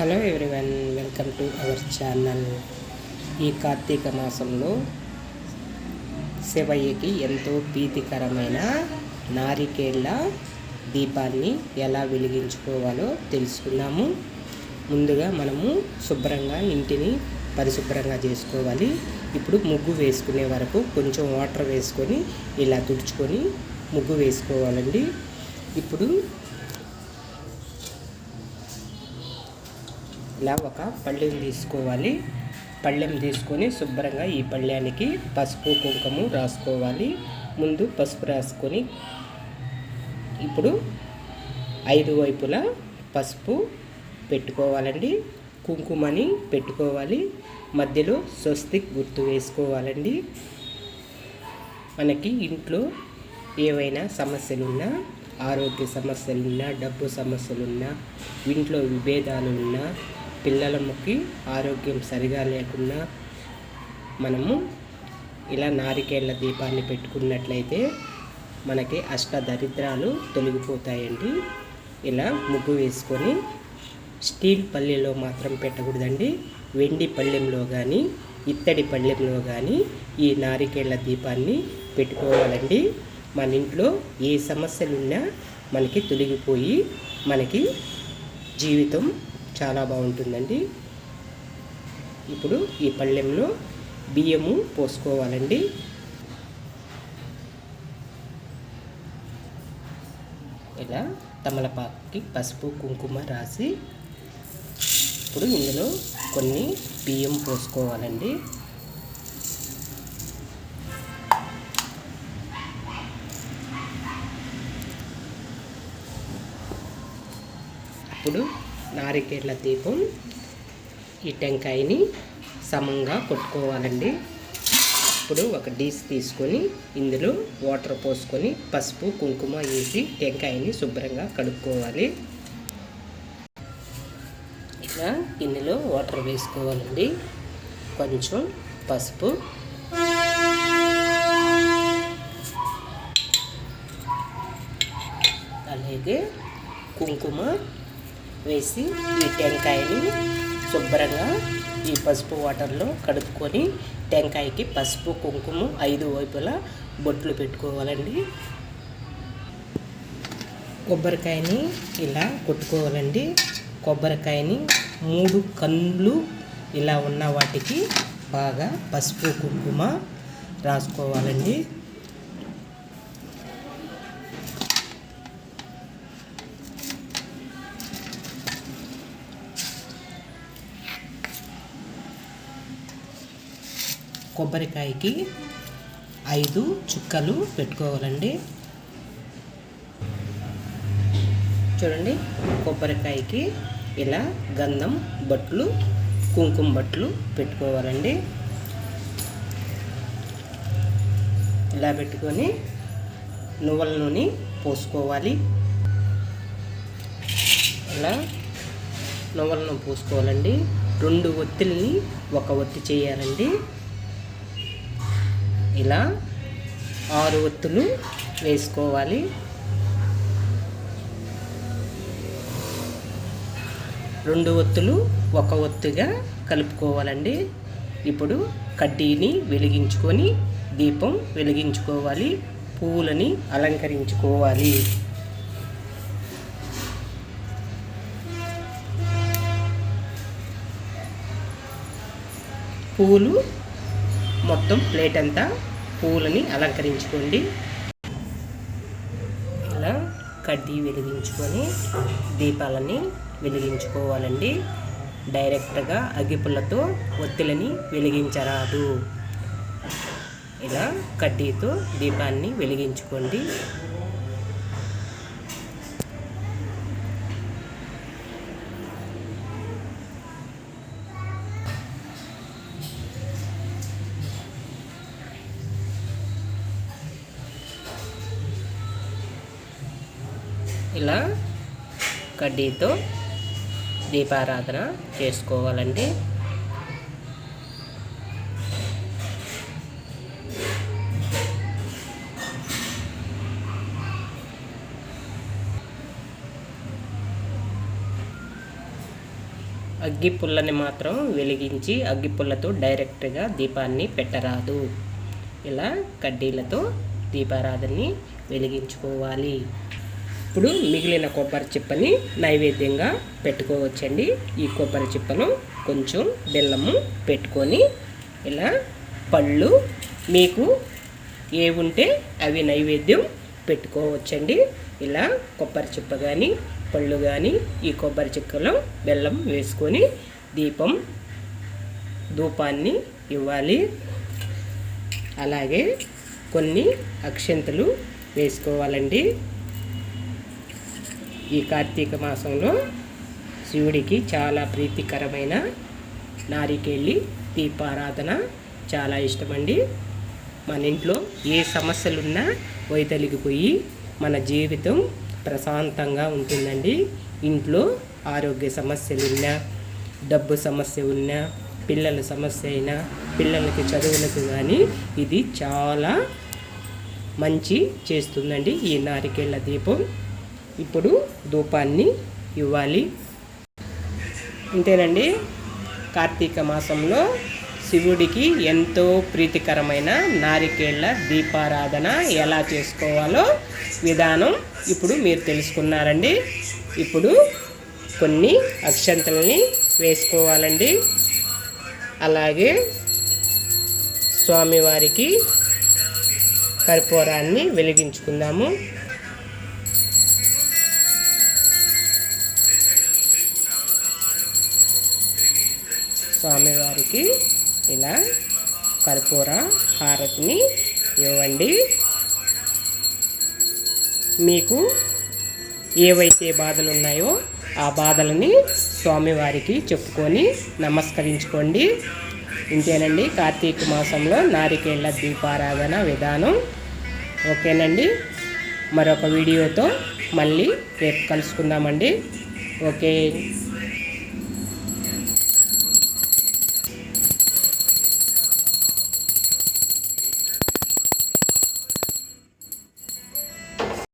Hello everyone welcome to our channel. ఈ కార్తీక మాసంలో శివయ్యకి ఎంతో ప్రీతికరమైన నారికేళ్ళ దీపాన్ని ఎలా వెలిగించుకోవాలో తెలుసుకున్నాము ముందుగా మనము శుభ్రంగా ఇంటిని పరిశుభ్రంగా చేసుకోవాలి. ఇప్పుడు ముగ్గు వేసుకునే వరకు కొంచెం వాటర్ వేసుకొని ఇలా తుడుచుకొని ముగ్గు వేసుకోవాలండి. ఇప్పుడు ఇలా ఒక పళ్ళెం తీసుకోవాలి. పళ్ళెం తీసుకొని శుభ్రంగా ఈ పళ్ళెనికి పసుపు కుంకుమ రాసుకోవాలి. ముందు పసుపు రాసుకొని ఇప్పుడు ఐదు వైపులా పసుపు పెట్టుకోవాలండి. కుంకుమని పెట్టుకోవాలి. మధ్యలో స్వస్తిక్ గుర్తు వేసుకోవాలండి. మనకి ఇంట్లో ఏవైనా సమస్యలున్నా ఆరోగ్య సమస్యలున్నా డబ్బు సమస్యలున్నా ఇంట్లో విభేదాలు పిల్లల ముక్కి ఆరోగ్యం సరిగా లేకున్నా మనము ఇలా నారికేళ్ళ దీపాన్ని పెట్టుకున్నట్లయితే మనకి అష్ట దరిద్రాలు తొలగిపోతాయండి. ఇలా ముగ్గు వేసుకొని స్టీల్ పల్లెలో మాత్రం పెట్టకూడదండి. వెండి పళ్ళెంలో కానీ ఇత్తడి పళ్ళెంలో కానీ ఈ నారికేళ్ళ దీపాన్ని పెట్టుకోవాలండి. మన ఇంట్లో ఏ సమస్యలున్నా మనకి తొలగిపోయి మనకి జీవితం చాలా బాగుంటుందండి. ఇప్పుడు ఈ పళ్ళెంలో బియ్యము పోసుకోవాలండి. ఇలా తమలపాకుకి పసుపు కుంకుమ రాసి ఇప్పుడు ఇందులో కొన్ని బియ్యం పోసుకోవాలండి. ఇప్పుడు నారికేళ్ళ దీపం ఈ టెంకాయని సమంగా కొట్టుకోవాలండి. ఇప్పుడు ఒక డీస్ తీసుకొని ఇందులో వాటర్ పోసుకొని పసుపు కుంకుమ వేసి టెంకాయని శుభ్రంగా కడుక్కోవాలి. ఇలా ఇందులో వాటర్ వేసుకోవాలండి. కొంచెం పసుపు. అలాగే కుంకుమ వేసి ఈ టెంకాయని శుభ్రంగా ఈ పసుపు వాటర్లో కడుక్కొని టెంకాయకి పసుపు కుంకుమ ఐదు వైపులా బొట్లు పెట్టుకోవాలండి. కొబ్బరికాయని ఇలా కొట్టుకోవాలండి. కొబ్బరికాయని మూడు కళ్ళు ఇలా ఉన్న వాటికి బాగా పసుపు కుంకుమ రాసుకోవాలండి. కొబ్బరికాయకి ఐదు చుక్కలు పెట్టుకోవాలండి. చూడండి కొబ్బరికాయకి ఇలా గంధం బట్లు కుంకుమ బట్లు పెట్టుకోవాలండి. ఇలా పెట్టుకొని నువ్వుల నూనె పోసుకోవాలి. ఇలా నువ్వులను పోసుకోవాలండి. రెండు ఒత్తిల్ని ఒక ఒత్తి చేయాలండి. ఇలా ఆరు ఒత్తులు వేసుకోవాలి. రెండు ఒత్తులు ఒక ఒత్తుగా కలుపుకోవాలండి. ఇప్పుడు కడ్డీని వెలిగించుకొని దీపం వెలిగించుకోవాలి. పువ్వులని అలంకరించుకోవాలి. పూలు మొత్తం ప్లేట్ అంతా పూలని అలంకరించుకోండి. ఇలా కడ్డీ వెలిగించుకొని దీపాలని వెలిగించుకోవాలండి. డైరెక్ట్గా అగ్గిపుల్లతో ఒత్తిలని వెలిగించరాదు. ఇలా కడ్డీతో దీపాన్ని వెలిగించుకోండి. ఇలా కడ్డీతో దీపారాధన చేసుకోవాలండి. అగ్గి పుల్లని మాత్రం వెలిగించి అగ్గి పుల్లతో డైరెక్ట్గా దీపాన్ని పెట్టరాదు. ఇలా కడ్డీలతో దీపారాధనని వెలిగించుకోవాలి. ఇప్పుడు మిగిలిన కొబ్బరి చిప్పని నైవేద్యంగా పెట్టుకోవచ్చండి. ఈ కొబ్బరి చిప్పను కొంచెం బెల్లము పెట్టుకొని ఇలా పళ్ళు మీకు ఏ ఉంటే అవి నైవేద్యం పెట్టుకోవచ్చండి. ఇలా కొబ్బరి చిప్ప కానీ పళ్ళు కానీ ఈ కొబ్బరి చిప్పలో బెల్లం వేసుకొని దీపం ధూపాన్ని ఇవ్వాలి. అలాగే కొన్ని అక్షంతలు వేసుకోవాలండి. ఈ కార్తీక మాసంలో శివుడికి చాలా ప్రీతికరమైన నారికేళ్ళి దీపారాధన చాలా ఇష్టమండి. మన ఇంట్లో ఏ సమస్యలున్నా వైదొలిగిపోయి మన జీవితం ప్రశాంతంగా ఉంటుందండి. ఇంట్లో ఆరోగ్య సమస్యలు ఉన్నా డబ్బు సమస్య ఉన్నా పిల్లల సమస్య అయినా పిల్లలకి చదువులకు కానీ ఇది చాలా మంచి చేస్తుందండి ఈ నారికేళ్ళ దీపం. ఇప్పుడు ధూపాన్ని ఇవ్వాలి. ఇంతేనండి. కార్తీక మాసంలో శివుడికి ఎంతో ప్రీతికరమైన నారికేళ్ళ దీపారాధన ఎలా చేసుకోవాలో విధానం ఇప్పుడు మీరు తెలుసుకున్నారండి. ఇప్పుడు కొన్ని అక్షంతలని వేసుకోవాలండి. అలాగే స్వామివారికి కర్పూరాన్ని వెలిగించుకుందాము. స్వామివారికి ఇలా కర్పూర హారతిని ఇవ్వండి. మీకు ఏవైతే బాధలు ఉన్నాయో ఆ బాధలని స్వామివారికి చెప్పుకొని నమస్కరించుకోండి. ఇంతేనండి కార్తీక మాసంలో నారికేళ్ళ దీపారాధన విధానం. ఓకేనండి మరొక వీడియోతో మళ్ళీ రేపు కలుసుకుందామండి. ఓకే.